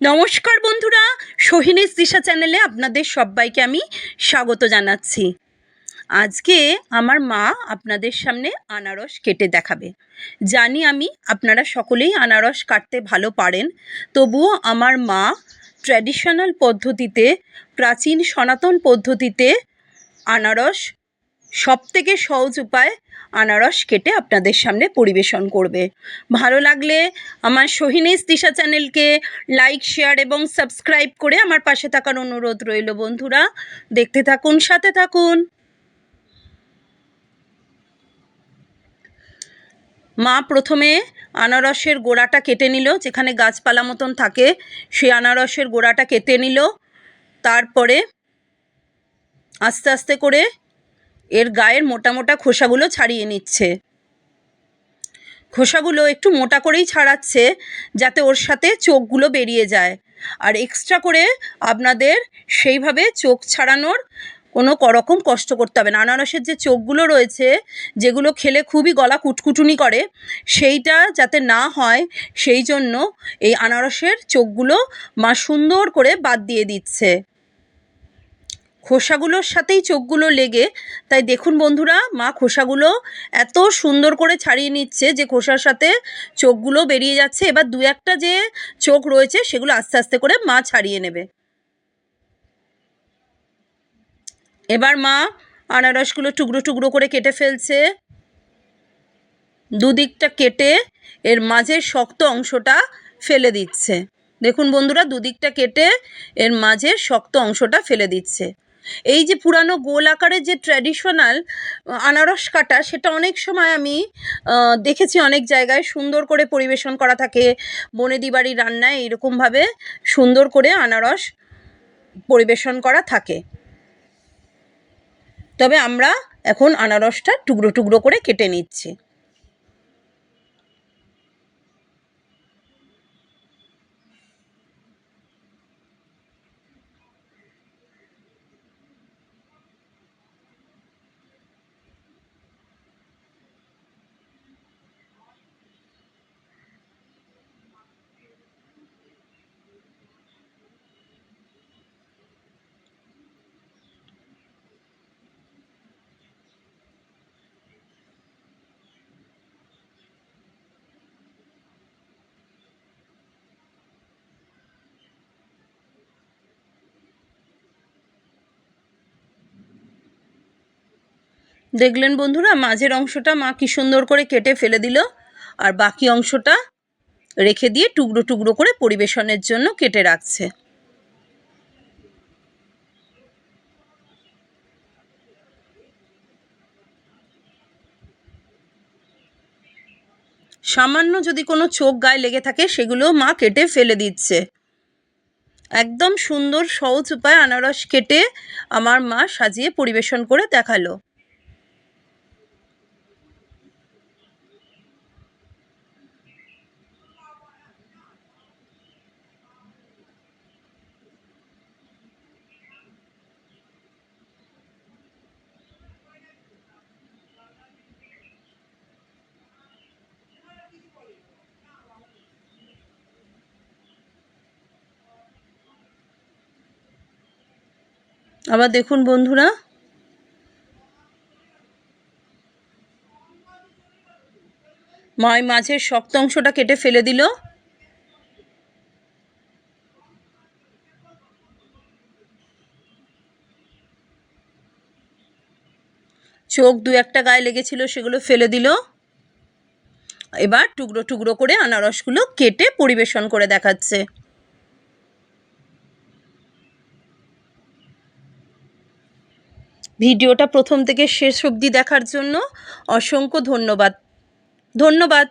নমস্কার বন্ধুরা সোহিনীস দিশা চ্যানেলে আপনাদের সবাইকে আমি স্বাগত জানাচ্ছি। আজকে আমার মা আপনাদের সামনে আনারস কেটে দেখাবে। জানি আমি আপনারা সকলেই আনারস কাটতে ভালো পারেন, তবুও আমার মা ট্র্যাডিশনাল পদ্ধতিতে, প্রাচীন সনাতন পদ্ধতিতে আনারস সবথেকে সহজ উপায় আনারস কেটে আপনাদের সামনে পরিবেশন করবে। ভালো লাগলে আমার সোহিনীস দিশা চ্যানেলকে লাইক, শেয়ার এবং সাবস্ক্রাইব করে আমার পাশে থাকার অনুরোধ রইল বন্ধুরা। দেখতে থাকুন, সাথে থাকুন। মা প্রথমে আনারসের গোড়াটা কেটে নিল, যেখানে গাছপালা মতন থাকে, সেই আনারসের গোড়াটা কেটে নিল। তারপরে আস্তে আস্তে করে এর গায়ের মোটা মোটা খোসাগুলো ছাড়িয়ে নিচ্ছে। খোসাগুলো একটু মোটা করেই ছাড়াচ্ছে যাতে ওর সাথে চোখগুলো বেরিয়ে যায়। আর এক্সট্রা করে আপনাদের সেইভাবে চোখ ছাড়ানোর কোনো রকম কষ্ট করতে হবে না। আনারসের যে চোখগুলো রয়েছে, যেগুলো খেলে খুবই গলা কুটকুটুনি করে, সেইটা যাতে না হয়, সেই জন্য এই আনারসের চোখগুলো মা সুন্দর করে বাদ দিয়ে দিচ্ছে। খোসাগুলোর সাথেই চোখগুলো লেগে, তাই দেখুন বন্ধুরা, মা খোসাগুলো এত সুন্দর করে ছাড়িয়ে নিচ্ছে যে খোসার সাথে চোখগুলো বেরিয়ে যাচ্ছে। এবার দু একটা যে চোখ রয়েছে, সেগুলো আস্তে আস্তে করে মা ছাড়িয়ে নেবে। এবার মা আনারসগুলো টুকরো টুকরো করে কেটে ফেলছে। দুদিকটা কেটে এর মাঝের শক্ত অংশটা ফেলে দিচ্ছে। দেখুন বন্ধুরা, দুদিকটা কেটে এর মাঝের শক্ত অংশটা ফেলে দিচ্ছে। এই যে পুরানো গোল আকারের যে ট্র্যাডিশনাল আনারস কাটা, সেটা অনেক সময় আমি দেখেছি অনেক জায়গায় সুন্দর করে পরিবেশন করা থাকে। বনেদি বাড়ির রান্নায় এইরকমভাবে সুন্দর করে আনারস পরিবেশন করা থাকে। তবে আমরা এখন আনারসটা টুকরো টুকরো করে কেটে নিচ্ছি। দেখলেন বন্ধুরা, মাঝের অংশটা মা কি সুন্দর করে কেটে ফেলে দিল, আর বাকি অংশটা রেখে দিয়ে টুকরো টুকরো করে পরিবেশনের জন্য কেটে রাখছে। সামান্য যদি কোনো চোখ গায়ে লেগে থাকে, সেগুলো মা কেটে ফেলে দিচ্ছে। একদম সুন্দর, সহজ উপায় আনারস কেটে আমার মা সাজিয়ে পরিবেশন করে দেখাল। আবার দেখুন বন্ধুরা। মায় মাছের শক্ত অংশটা কেটে ফেলে দিল। চোখ দু একটা গায়ে লেগেছিল, সেগুলো ফেলে দিল। এবার টুকরো টুকরো করে আনারসগুলো কেটে পরিবেশন করে দেখাচ্ছে। ভিডিওটা প্রথম থেকে শেষ অবধি দেখার জন্য অসংখ্য ধন্যবাদ। ধন্যবাদ।